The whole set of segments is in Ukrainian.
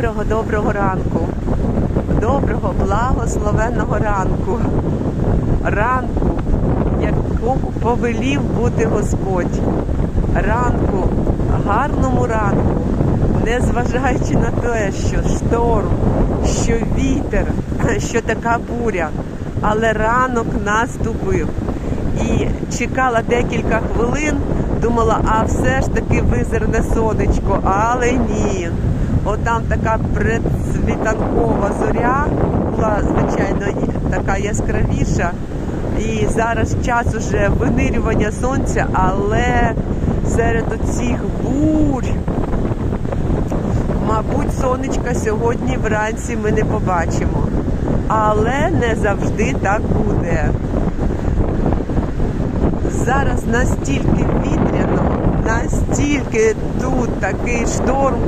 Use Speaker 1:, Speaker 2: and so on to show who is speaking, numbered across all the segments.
Speaker 1: Доброго, доброго ранку. Доброго, благословенного ранку. Ранку, якому повелів бути Господь. Ранку, гарному ранку, незважаючи на те, що шторм, що вітер, що така буря, але ранок наступив. І чекала декілька хвилин, думала, а все ж таки визирне сонечко, але ні. Отам така предсвітанкова зоря була, звичайно, така яскравіша. І зараз час уже винирювання сонця, але серед оцих бурь, мабуть, сонечка сьогодні вранці ми не побачимо. Але не завжди так буде. Зараз настільки вітряно, настільки тут такий шторм,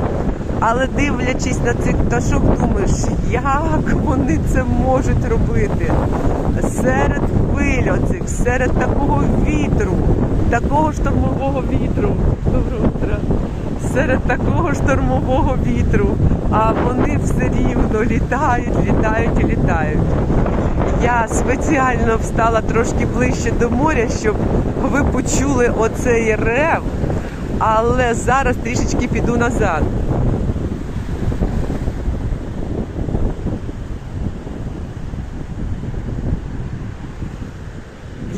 Speaker 1: але дивлячись на цих пташок, думаєш, як вони це можуть робити? Серед хвиль оцих, серед такого вітру, такого штормового вітру. Доброго утра. Серед такого штормового вітру, а вони все рівно літають, літають і літають. Я спеціально встала трошки ближче до моря, щоб ви почули оцей рев, але зараз трішечки піду назад.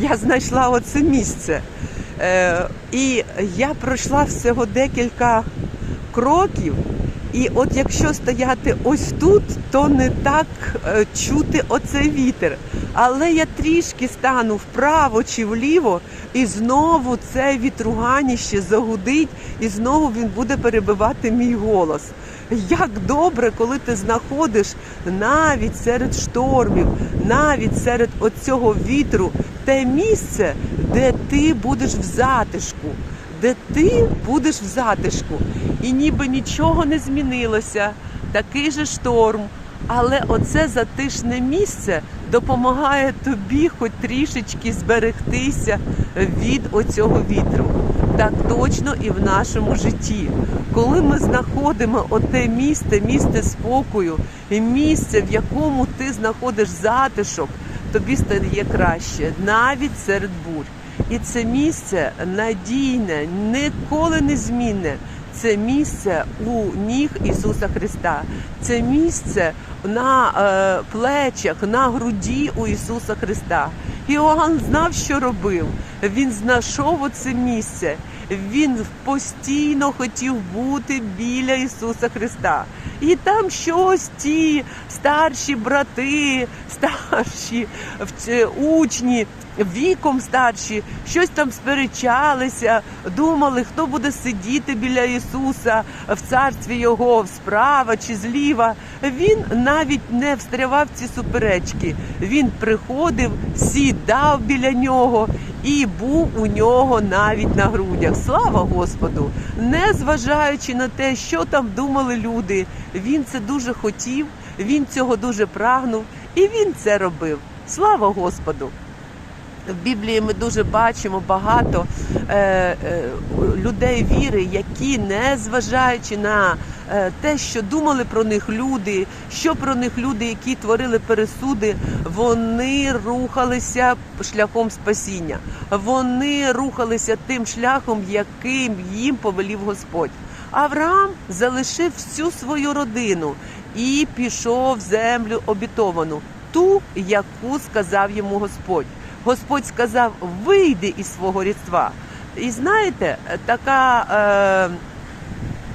Speaker 1: Я знайшла оце місце. Е, і я пройшла всього декілька кроків. І от якщо стояти ось тут, то не так е, чути оцей вітер. Але я трішки стану вправо чи вліво, і знову це вітруганіще загудить, і знову він буде перебивати мій голос. Як добре, коли ти знаходиш навіть серед штормів, навіть серед оцього вітру, те місце, де ти будеш в затишку, де ти будеш в затишку, і ніби нічого не змінилося, такий же шторм. Але оце затишне місце допомагає тобі хоч трішечки зберегтися від оцього вітру. Так точно і в нашому житті. Коли ми знаходимо оте місце, місце спокою, і місце, в якому ти знаходиш затишок, тобі стає краще, навіть серед бурь. І це місце надійне, ніколи не змінне. Це місце у ніг Ісуса Христа. Це місце на е, плечах, на груді у Ісуса Христа. Іоанн знав, що робив. Він знайшов оце місце. Він постійно хотів бути біля Ісуса Христа. І там щось ті старші брати, старші учні, віком старші, щось там сперечалися, думали, хто буде сидіти біля Ісуса в царстві Його, справа чи зліва. Він навіть не встрявав ці суперечки. Він приходив, сідав біля нього і був у нього навіть на грудях. Слава Господу! Не зважаючи на те, що там думали люди, він це дуже хотів, він цього дуже прагнув, і він це робив. Слава Господу! В Біблії ми дуже бачимо багато е, е, людей віри, які, не зважаючи на е, те, що думали про них люди, що про них люди, які творили пересуди, вони рухалися шляхом спасіння. Вони рухалися тим шляхом, яким їм повелів Господь. Авраам залишив всю свою родину і пішов в землю обітовану, ту, яку сказав йому Господь. Господь сказав: вийди із свого рідства. І знаєте, така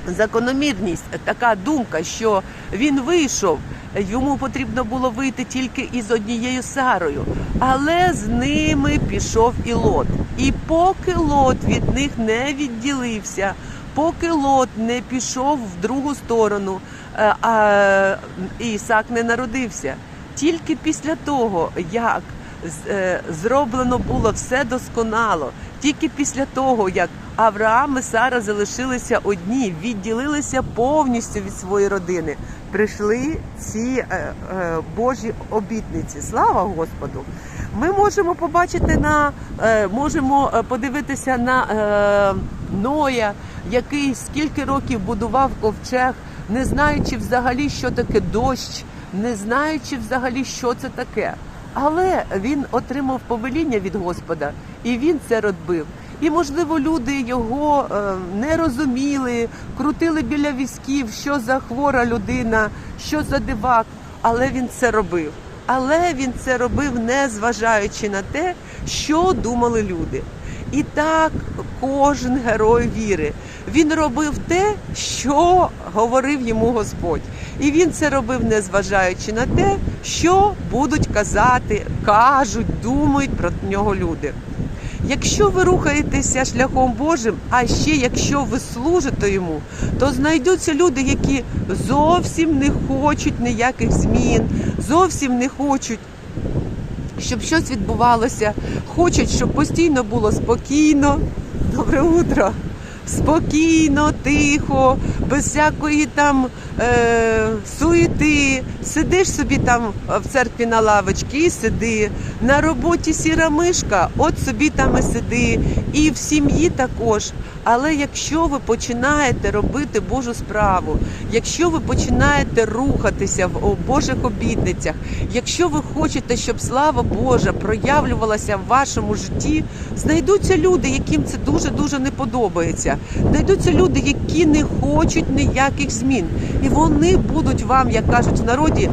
Speaker 1: е, закономірність, така думка, що він вийшов. Йому потрібно було вийти тільки із однією Сарою, але з ними пішов і Лот. І поки Лот від них не відділився, поки Лот не пішов в другу сторону, е, а Ісак не народився. Тільки після того, як е, зроблено було все досконало. Тільки після того, як Авраам і Сара залишилися одні, відділилися повністю від своєї родини, прийшли ці е, е, Божі обітниці. Слава Господу! Ми можемо побачити на е, можемо е, подивитися на е, Ноя, який скільки років будував ковчег не знаючи взагалі, що таке дощ, не знаючи взагалі, що це таке. Але він отримав повеління від Господа, і він це робив. І, можливо, люди його е, не розуміли, крутили біля візків, що за хвора людина, що за дивак, але він це робив. Але він це робив, не зважаючи на те, що думали люди. І так кожен герой віри. Він робив те, що говорив йому Господь. І він це робив, не зважаючи на те, що будуть казати, кажуть, думають про нього люди. Якщо ви рухаєтеся шляхом Божим, а ще якщо ви служите йому, то знайдуться люди, які зовсім не хочуть ніяких змін, зовсім не хочуть, щоб щось відбувалося, хочуть, щоб постійно було спокійно. Добре утро! Спокійно, тихо, без всякої там е, суєти. Сидиш собі там в церкві на лавочці сиди. На роботі сіра мишка, от собі там і сиди. І в сім'ї також. Але якщо ви починаєте робити Божу справу, якщо ви починаєте рухатися в Божих обітницях, якщо ви хочете, щоб слава Божа проявлювалася в вашому житті, знайдуться люди, яким це дуже дуже не подобається. Знайдуться люди, які не хочуть ніяких змін, і вони будуть вам, як кажуть в народі,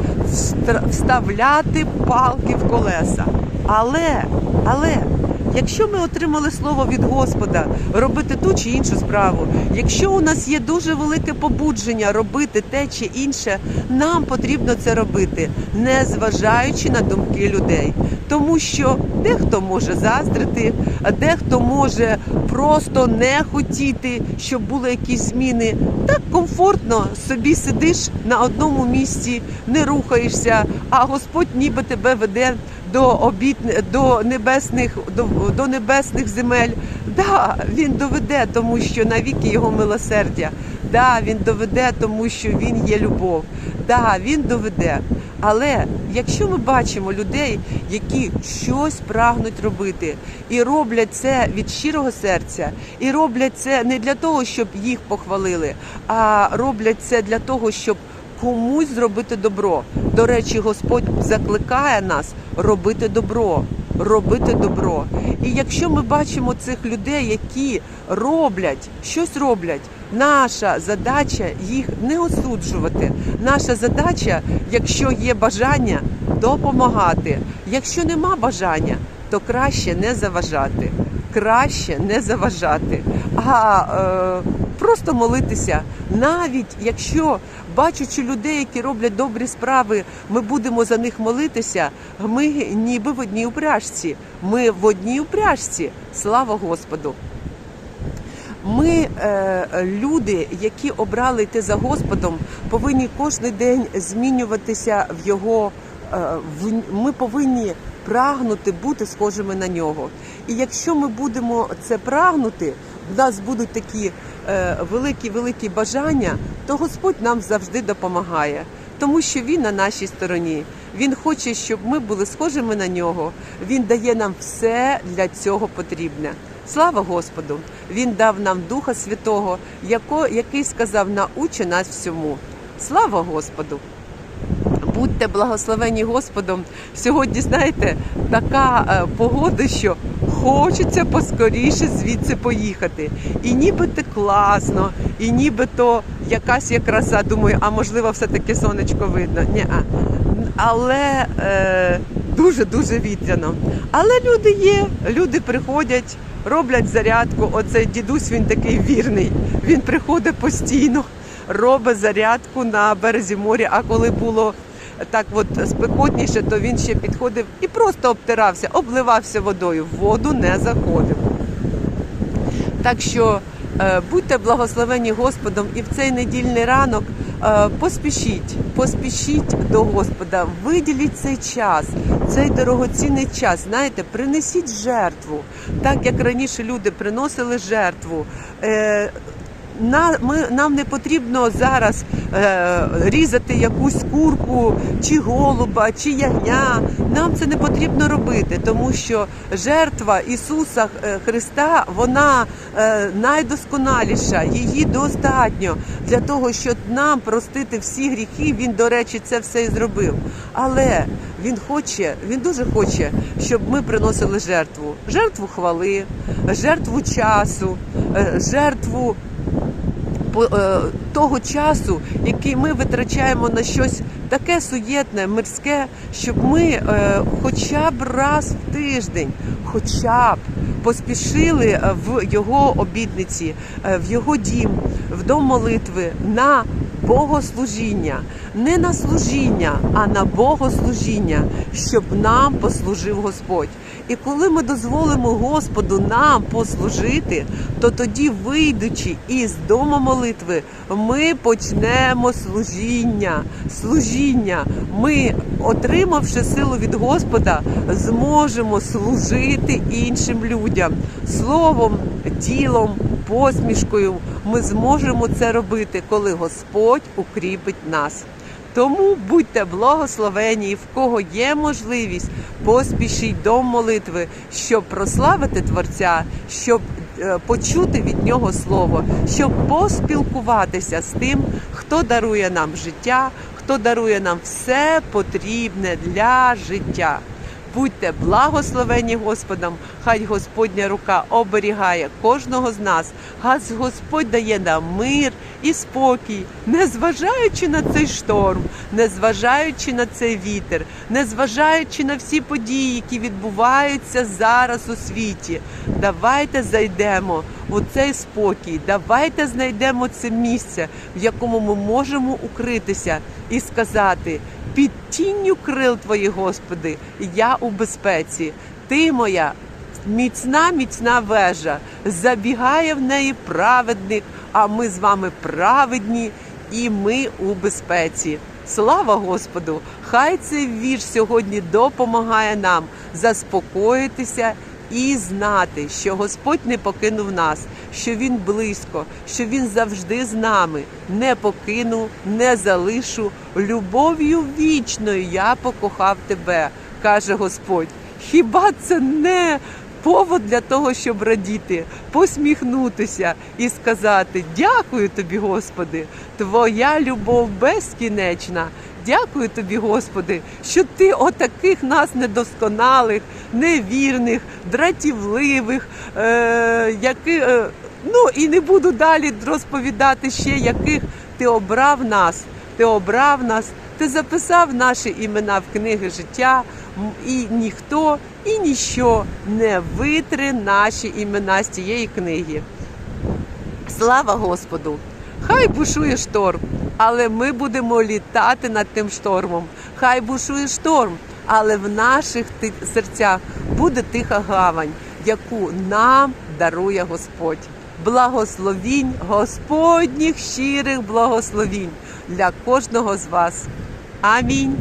Speaker 1: вставляти палки в колеса. Але, але. Якщо ми отримали слово від Господа робити ту чи іншу справу, якщо у нас є дуже велике побудження робити те чи інше, нам потрібно це робити, не зважаючи на думки людей. Тому що дехто може заздрити, а дехто може просто не хотіти, щоб були якісь зміни. Так комфортно собі сидиш на одному місці, не рухаєшся, а Господь ніби тебе веде до обід до небесних до, до небесних земель. Да, він доведе, тому що навіки його милосердя. Да, він доведе, тому що він є любов. Да, він доведе. Але якщо ми бачимо людей, які щось прагнуть робити, і роблять це від щирого серця, і роблять це не для того, щоб їх похвалили, а роблять це для того, щоб комусь зробити добро. До речі, Господь закликає нас робити добро, робити добро. І якщо ми бачимо цих людей, які роблять, щось роблять, наша задача їх не осуджувати. Наша задача, якщо є бажання, допомагати. Якщо нема бажання, то краще не заважати. Краще не заважати, а е, просто молитися. Навіть якщо бачачи людей, які роблять добрі справи, ми будемо за них молитися. Ми ніби в одній упряжці. Ми в одній упряжці. Слава Господу! Ми, е, люди, які обрали йти за Господом, повинні кожен день змінюватися в його. е, в- Ми повинні прагнути бути схожими на нього. І якщо ми будемо це прагнути, в нас будуть такі е, великі великі бажання, то Господь нам завжди допомагає, тому що Він на нашій стороні. Він хоче, щоб ми були схожими на нього. Він дає нам все для цього потрібне. Слава Господу! Він дав нам Духа Святого, який сказав, научи нас всьому. Слава Господу! Будьте благословені Господом. Сьогодні, знаєте, така е, погода, що хочеться поскоріше звідси поїхати. І нібито класно, і нібито якась є краса. Думаю, а можливо, все-таки сонечко видно. Ні-а. Але е, дуже-дуже вітряно. Але люди є, люди приходять, роблять зарядку. Оцей дідусь він такий вірний. Він приходить постійно, робить зарядку на березі моря. А коли було так от спекотніше, то він ще підходив і просто обтирався, обливався водою. В воду не заходив. Так що е, будьте благословені Господом і в цей недільний ранок е, поспішіть, поспішіть до Господа, виділіть цей час, цей дорогоцінний час. Знаєте, принесіть жертву, так як раніше люди приносили жертву. На, ми, нам не потрібно зараз е, різати якусь курку, чи голуба, чи ягня. Нам це не потрібно робити, тому що жертва Ісуса е, Христа вона е, найдосконаліша, її достатньо для того, щоб нам простити всі гріхи. Він, до речі, це все і зробив. Але він хоче, він дуже хоче, щоб ми приносили жертву, жертву хвали, жертву часу, е, жертву того часу, який ми витрачаємо на щось таке суєтне, мирське, щоб ми е, хоча б раз в тиждень, хоча б поспішили е, в його обітниці, е, в його дім, в дом молитви на богослужіння, не на служіння, а на богослужіння, щоб нам послужив Господь. І коли ми дозволимо Господу нам послужити, то тоді, вийдучи із дому молитви, ми почнемо служіння. Служіння. Ми, отримавши силу від Господа, зможемо служити іншим людям словом, ділом, посмішкою. Ми зможемо це робити, коли Господь укріпить нас. Тому будьте благословені, і в кого є можливість, поспішіть до молитви, щоб прославити Творця, щоб е, почути від нього слово, щоб поспілкуватися з тим, хто дарує нам життя, хто дарує нам все потрібне для життя. Будьте благословені Господом, хай Господня рука оберігає кожного з нас. Хай Господь дає нам мир і спокій, незважаючи на цей шторм, незважаючи на цей вітер, незважаючи на всі події, які відбуваються зараз у світі. Давайте зайдемо у цей спокій, давайте знайдемо це місце, в якому ми можемо укритися і сказати під тінню крил Твоїх, Господи, я у безпеці. Ти моя міцна, міцна вежа. Забігає в неї праведник, а ми з вами праведні, і ми у безпеці. Слава Господу! Хай цей вірш сьогодні допомагає нам заспокоїтися і знати, що Господь не покинув нас, що Він близько, що Він завжди з нами. Не покину, не залишу. Любов'ю вічною я покохав тебе, каже Господь. Хіба це не повод для того, щоб радіти, посміхнутися і сказати: Дякую тобі, Господи, Твоя любов безкінечна. Дякую тобі, Господи, що ти отаких нас недосконалих, невірних, дратівливих, е, які, е, ну і не буду далі розповідати ще, яких ти обрав нас. Ти обрав нас, ти записав наші імена в книги життя, і ніхто і ніщо не витре наші імена з цієї книги. Слава Господу! Хай бушує шторм, але ми будемо літати над тим штормом. Хай бушує шторм, але в наших серцях буде тиха гавань, яку нам дарує Господь. Благословінь Господніх щирих благословінь для кожного з вас. Амінь.